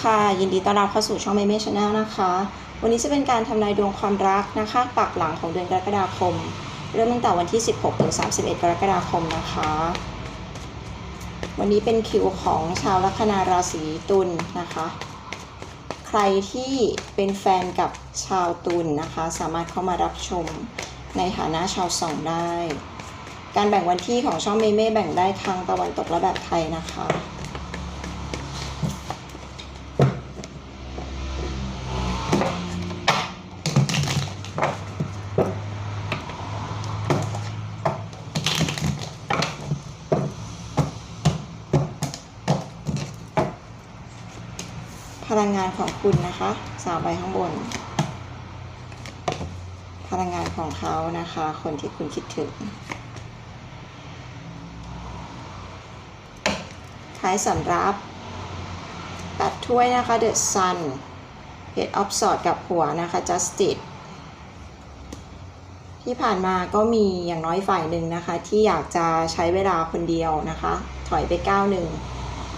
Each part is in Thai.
ค่ะ ยินดีต้อนรับเข้าสู่ช่องเมเม่ชาแนลนะคะ วันนี้จะเป็นการทำนายดวงความรักนะคะปักหลังของเดือนกรกฎาคม เริ่มตั้งแต่วันที่ 16 ถึง 31 กรกฎาคมนะคะ วันนี้เป็นคิวของชาวลัคนาราศีตุลนะคะ ใครที่เป็นแฟนกับชาวตุลนะคะ สามารถเข้ามารับชมในฐานะชาวสองได้ การแบ่งวันที่ของช่องเมเม่แบ่งได้ทางตะวันตกและแบบไทยนะคะ ลังงานของคุณนะคะสาวใบข้างบน พลังงานของเขานะคะ คนที่คุณคิดถึงท้ายสำรับปัดถ้วยนะคะ The Sun เพจออฟสอดกับหัวนะคะ Justice ที่ผ่านมาก็มีอย่างน้อยฝ่ายหนึ่งนะคะ ที่อยากจะใช้เวลาคนเดียวนะคะ ถอยไปก้าวหนึ่ง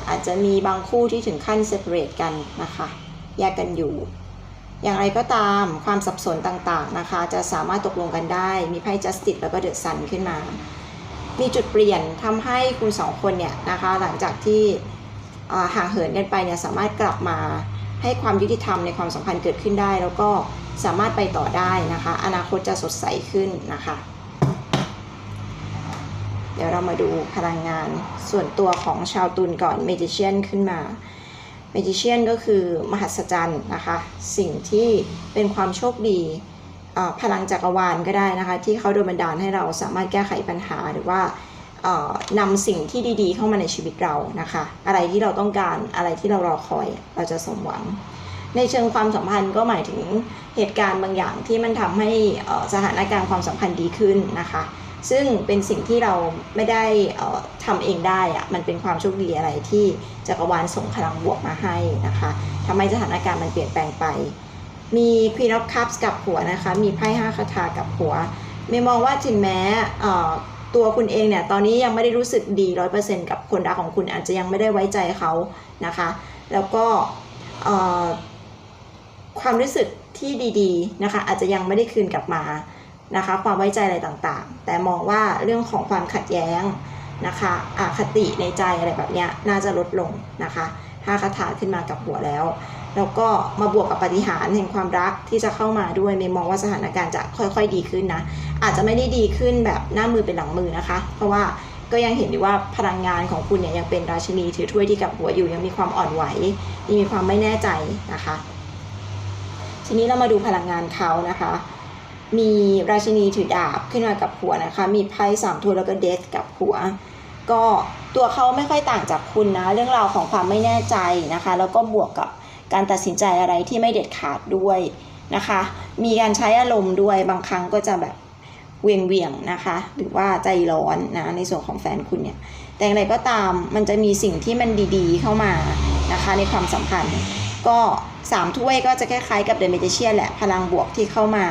อาจจะมีบางคู่ที่ถึงขั้นเซ p a r a t e กันนะคะแยกกันอยู่ อย่างไรก็ตามความสับสนต่างๆนะคะ จะสามารถตกลงกันได้ มีไพ่ justice แล้วก็ the sun ขึ้นมา มีจุดเปลี่ยนทำให้คุณสองคนเนี่ยนะคะ หลังจากที่ห่างเหินกันไปเนี่ยสามารถกลับมาให้ความยุติธรรมในความสัมพันธ์เกิดขึ้นได้ แล้วก็สามารถไปต่อได้นะคะ อนาคตจะสดใสขึ้นนะคะ เดี๋ยวเรามาดูพลังงานส่วนตัวของชาวตุลก่อน Magician ขึ้นมา Magician ก็คือมหัศจรรย์นะคะ สิ่งที่เป็นความโชคดีพลังจักรวาลก็ได้นะคะ ที่เขาโดนบันดาลให้เราสามารถแก้ไขปัญหาหรือว่านำสิ่งที่ดีๆ เข้ามาในชีวิตเรานะคะ อะไรที่เราต้องการอะไรที่เรารอคอยเราจะสมหวัง ในเชิงความสัมพันธ์ก็หมายถึงเหตุการณ์บางอย่างที่มันทำให้สถานการณ์ความสัมพันธ์ดีขึ้นนะคะ ซึ่งเป็นสิ่งที่เราไม่ได้ทำเองได้อะมันเป็นความโชคดีอะไรที่จักรวาลส่งพลังบวกมาให้นะคะทำให้สถานการณ์มันเปลี่ยนแปลงไป มี Queen of Cups กับหัวนะคะ มีไพ่ห้าคาถากับหัวเมย์มองว่าถึงแม้ตัวคุณเองเนี่ยตอนนี้ยังไม่ได้รู้สึกดีร้อยเปอร์เซ็นต์กับคนรักของคุณอาจจะยังไม่ได้ไว้ใจเขานะคะ แล้วก็ความรู้สึกที่ดีๆนะคะอาจจะยังไม่ได้คืนกลับมา นะคะความไว้ใจอะไรต่างๆ แต่มองว่าเรื่องของความขัดแย้งนะคะอาคติในใจอะไรแบบนี้น่าจะลดลงนะคะห้าคาถาขึ้นมากับหัวแล้ว แล้วก็มาบวกกับปฏิหารแห่งความรักที่จะเข้ามาด้วยเมมองว่าสถานการณ์จะค่อยๆดีขึ้นนะ อาจจะไม่ได้ดีขึ้นแบบหน้ามือเป็นหลังมือนะคะ เพราะว่าก็ยังเห็นอยู่ว่าพลังงานของคุณเนี่ยยังเป็นราชินีถือถ้วยที่กับหัวอยู่ยังมีความอ่อนไหวยังมีความไม่แน่ใจนะคะ ทีนี้เรามาดูพลังงานเขานะคะ มีราชินีถือดาบขึ้นมากับหัวนะคะ มีไพ่สามถ้วยแล้วก็เดสกับหัว ก็ตัวเขาไม่ค่อยต่างจากคุณนะ เรื่องราวของความไม่แน่ใจนะคะ แล้วก็บวกกับการตัดสินใจอะไรที่ไม่เด็ดขาดด้วยนะคะ มีการใช้อารมณ์ด้วยบางครั้งก็จะแบบเวียงเวียงนะคะ หรือว่าใจร้อนนะในส่วนของแฟนคุณเนี่ย แต่อย่างไรก็ตามมันจะมีสิ่งที่มันดีๆเข้ามานะคะในความสัมพันธ์ ก็สามถ้วยก็จะคล้ายๆกับเดอะเมจิเชียนแหละพลังบวกที่เข้ามา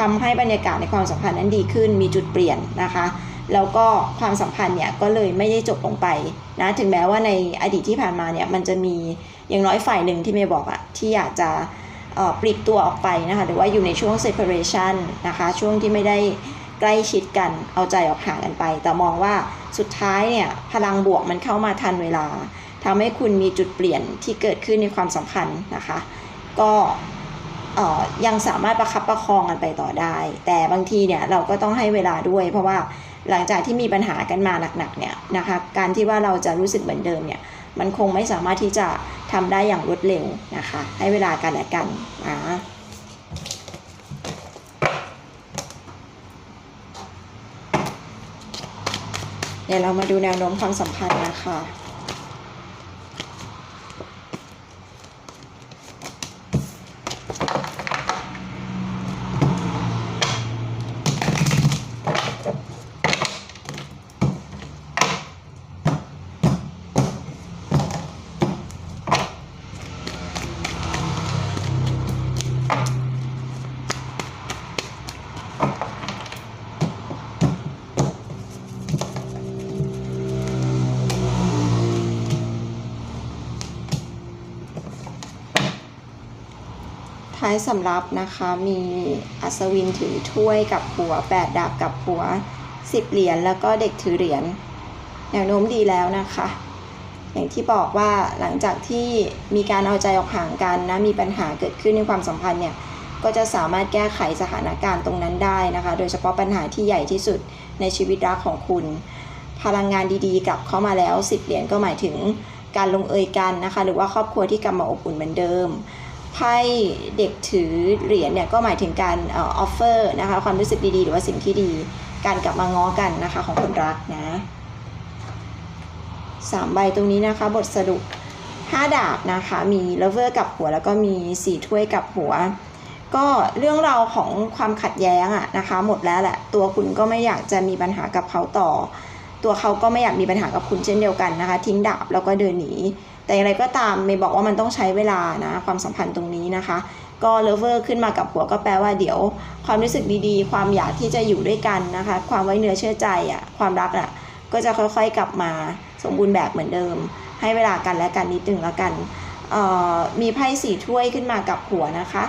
ทำให้บรรยากาศในความสัมพันธ์นั้นดีขึ้น มีจุดเปลี่ยนนะคะแล้วก็ความสัมพันธ์เนี่ยก็เลยไม่ได้จบลงไปนะถึงแม้ว่าในอดีตที่ผ่านมาเนี่ยมันจะมีอย่างน้อยฝ่ายหนึ่งที่เมย์บอกอะที่อยากจะปลีกตัวออกไปนะคะหรือว่าอยู่ในช่วง separation นะคะช่วงที่ไม่ได้ใกล้ชิดกันเอาใจออกห่างกันไป แต่มองว่าสุดท้ายเนี่ยพลังบวกมันเข้ามาทันเวลาทำให้คุณมีจุดเปลี่ยนที่เกิดขึ้นในความสัมพันธ์นะคะ ก็ ยังสามารถประคับประคองกันไปต่อได้ แต่บางทีเนี่ยเราก็ต้องให้เวลาด้วย เพราะว่าหลังจากที่มีปัญหากันมาหนักๆเนี่ยนะคะการที่ว่าเราจะรู้สึกเหมือนเดิมเนี่ยมันคงไม่สามารถที่จะทำได้อย่างรวดเร็วนะคะ ให้เวลากันและกันนะเดี๋ยวเรามาดูแนวโน้มความสัมพันธ์นะคะ ท้ายสำรับนะคะ มีอัศวินถือถ้วยกับหัวแปดดาบกับหัวสิบเหรียญแล้วก็เด็กถือเหรียญแนวโน้มดีแล้วนะคะ อย่างที่บอกว่าหลังจากที่มีการเอาใจออกห่างกันนะ มีปัญหาเกิดขึ้นในความสัมพันธ์เนี่ย ก็จะสามารถแก้ไขสถานการณ์ตรงนั้นได้นะคะ โดยเฉพาะปัญหาที่ใหญ่ที่สุดในชีวิตรักของคุณ พลังงานดีๆกลับเข้ามาแล้วสิบเหรียญก็หมายถึงการลงเอยกันนะคะ หรือว่าครอบครัวที่กลับมาอบอุ่นเหมือนเดิม ไพ่เด็กถือเหรียญเนี่ยก็หมายถึงการออฟเฟอร์นะคะความรู้สึกดีๆ หรือว่าสิ่งที่ดี การกลับมาง้อกันนะคะของคนรักนะสามใบตรงนี้นะคะ บทสรุปห้าดาบนะคะ มีเลเวอร์กับหัว แล้วก็มีสี่ถ้วยกับหัว ก็เรื่องราวของความขัดแย้งอะนะคะ หมดแล้วแหละ ตัวคุณก็ไม่อยากจะมีปัญหากับเขาต่อ ตัวเขาก็ไม่อยากมีปัญหากับคุณเช่นเดียวกันนะคะ ทิ้งดาบแล้วก็เดินหนี แต่อย่างไรก็ตามเมย์บอกว่ามันต้องใช้เวลานะความสัมพันธ์ตรงนี้นะคะ ก็เลเวอร์ขึ้นมากับหัวก็แปลว่าเดี๋ยว ความรู้สึกดีๆ ความอยากที่จะอยู่ด้วยกันนะคะ ความไว้เนื้อเชื่อใจอะ่ะความรักอะก็จะค่อยๆกลับมาสมบูรณ์แบบเหมือนเดิม ให้เวลากันและกันนิดนึงแล้วกันมีไพ่สี่ถ้วยขึ้นมากับหัวนะคะ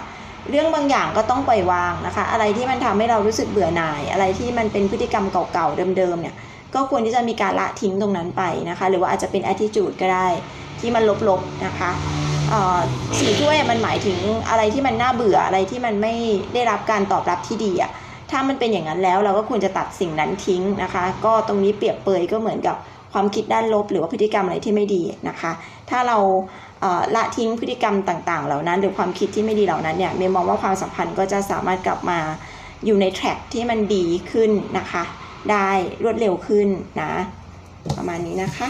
เรื่องบางอย่างก็ต้องปล่อยวางนะคะ อะไรที่มันทำให้เรารู้สึกเบื่อหน่าย อะไรที่มันเป็นพฤติกรรมเก่าๆเดิมๆเนี่ย ก็ควรที่จะมีการละทิ้งตรงนั้นไปนะคะ หรือว่าอาจจะเป็น attitude ก็ได้ที่มันลบๆนะคะเอ่อสีถ้วยมันหมายถึงอะไรที่มันน่าเบื่ออะไรที่มันไม่ได้รับการตอบรับที่ดีอะถ้ามันเป็นอย่างนั้นแล้วเราก็ควรจะตัดสิ่งนั้นทิ้งนะคะ ก็ตรงนี้เปรียบเปยก็เหมือนกับความคิดด้านลบ หรือว่าพฤติกรรมอะไรที่ไม่ดีนะคะ ถ้าเราละทิ้งพฤติกรรมต่างๆ เหล่านั้น หรือความคิดที่ไม่ดีเหล่านั้นเนี่ยเมย์มองว่าความสัมพันธ์ก็จะสามารถกลับมาอยู่ในแทร็กที่มันดีขึ้นนะคะ ได้รวดเร็วขึ้นนะ ประมาณนี้นะคะ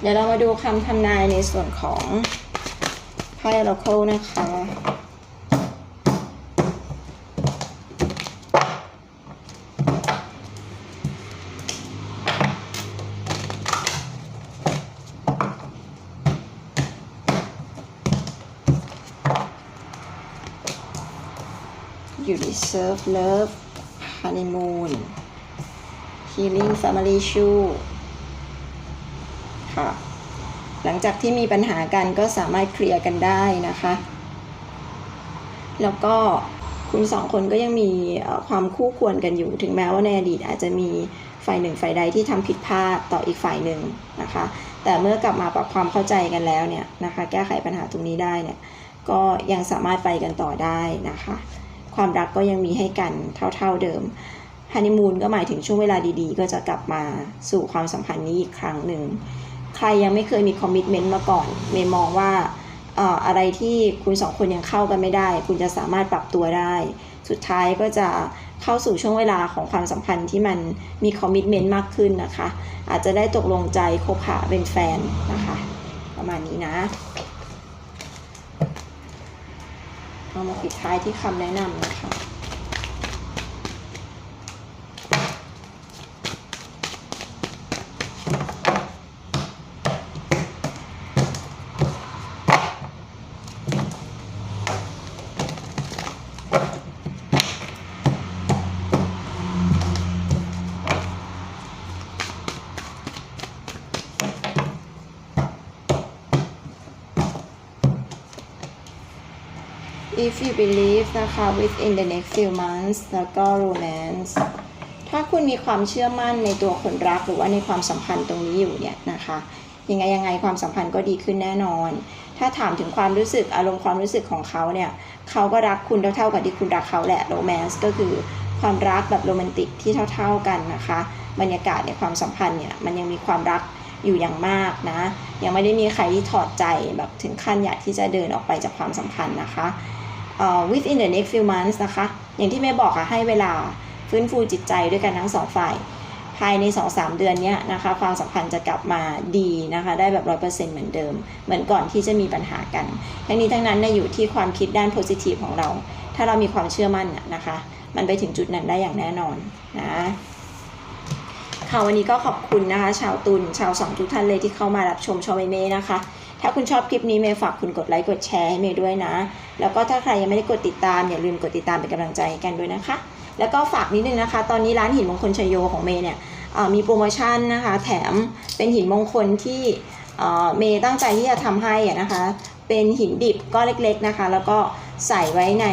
เดี๋ยวเรามาดูคำทำนายในส่วนของไพ่ Oracle นะคะ serve love honeymoon healing family issue ค่ะ หลังจากที่มีปัญหากันก็สามารถเคลียร์กันได้นะคะ แล้วก็คุณสองคนก็ยังมีความคู่ควรกันอยู่ ถึงแม้ว่าในอดีตอาจจะมีฝ่ายหนึ่งฝ่ายใดที่ทำผิดพลาดต่ออีกฝ่ายหนึ่งนะคะ แต่เมื่อกลับมาปรับความเข้าใจกันแล้วเนี่ยนะคะ แก้ไขปัญหาตรงนี้ได้เนี่ย ก็ยังสามารถไปกันต่อได้นะคะ ความรักก็ยังมีให้กันเท่าๆเดิมฮันนีมูนก็หมายถึงช่วงเวลาดีๆ ก็จะกลับมาสู่ความสัมพันธ์นี้อีกครั้งหนึ่ง ใครยังไม่เคยมีคอมมิชเมนต์มาก่อน เมย์มองว่าเอ่ออะไรที่คุณสองคนยังเข้ากันไม่ได้ คุณจะสามารถปรับตัวได้ สุดท้ายก็จะเข้าสู่ช่วงเวลาของความสัมพันธ์ที่มันมีคอมมิชเมนต์มากขึ้นนะคะ อาจจะได้ตกลงใจคบหาเป็นแฟนนะคะ ประมาณนี้นะ เอามาปิดท้ายที่คำแนะนำนะคะ if you believe นะคะ within the next few months แล้วก็ romance ถ้าคุณมีความเชื่อมั่นในตัวคนรักหรือว่าในความสัมพันธ์ตรงนี้อยู่เนี่ยนะคะ ยังไงยังไงความสัมพันธ์ก็ดีขึ้นแน่นอน ถ้าถามถึงความรู้สึกอารมณ์ความรู้สึกของเขาเนี่ยเขาก็รักคุณเท่าๆกับที่คุณรักเขาแหละ romance ก็คือความรักแบบโรแมนติกที่เท่า ๆกันนะคะ บรรยากาศในความสัมพันธ์เนี่ยมันยังมีความรักอยู่อย่างมากนะ ยังไม่ได้มีใครที่ถอดใจแบบถึงขั้นอยากที่จะเดินออกไปจากความสัมพันธ์นะคะ within the next few months นะคะ อย่างที่เมย์บอกอะให้เวลาฟื้นฟูจิตใจด้วยกันทั้งสองฝ่าย ภายใน 2-3 เดือนเนี้ยนะคะ ความสัมพันธ์จะกลับมาดีนะคะ ได้แบบ 100%เหมือนเดิม เหมือนก่อนที่จะมีปัญหากัน ทั้งนี้ทั้งนั้นเนี่ยอยู่ที่ความคิดด้าน positive ของเรา ถ้าเรามีความเชื่อมั่นนะคะ มันไปถึงจุดนั้นได้อย่างแน่นอนนะค่ะวันนี้ก็ขอบคุณนะคะ ชาวตุลชาวสองทุกท่านเลยที่เข้ามารับชมชอมเมย์นะคะ ถ้าคุณชอบคลิปนี้เมย์ฝากคุณกดไลค์กดแชร์ให้เมย์ด้วยนะ แล้วก็ถ้าใครยังไม่ได้กดติดตามอย่าลืมกดติดตามเป็นกำลังใจให้กันด้วยนะคะ แล้วก็ฝากนิดนึงนะคะ ตอนนี้ร้านหินมงคลชยโยของเมย์เนี่ยมีโปรโมชั่นนะคะ แถมเป็นหินมงคลที่เมย์ตั้งใจที่จะทำให้นะคะ เป็นหินดิบก้อนเล็ก ๆนะคะ แล้วก็ใส่ไว้ใน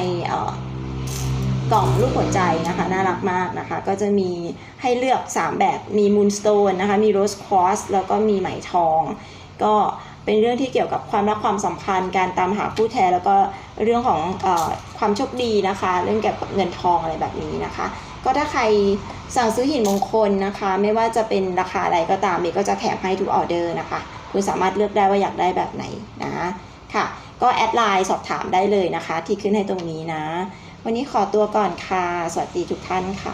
กล่องรูปหัวใจนะคะ น่ารักมากนะคะ ก็จะมีให้เลือก 3 แบบมีมูนสโตนนะคะ มีโรสควอสแล้วก็มีไหมทอง ก็ เป็นเรื่องที่เกี่ยวกับความรักความสัมพันธ์การตามหาคู่แท้แล้วก็เรื่องของอความโชคดีนะคะ เรื่องเกี่ยวกับเงินทองอะไรแบบนี้นะคะ ก็ถ้าใครสั่งซื้อหินมงคลนะคะ ไม่ว่าจะเป็นราคาใดก็ตามเมย์ก็จะแถมให้ทุกออเดอร์นะคะ คุณสามารถเลือกได้ว่าอยากได้แบบไหนนะค่ะก็แอดไลน์สอบถามได้เลยนะคะ ที่ขึ้นให้ตรงนี้นะ วันนี้ขอตัวก่อนค่ะ สวัสดีทุกท่านค่ะ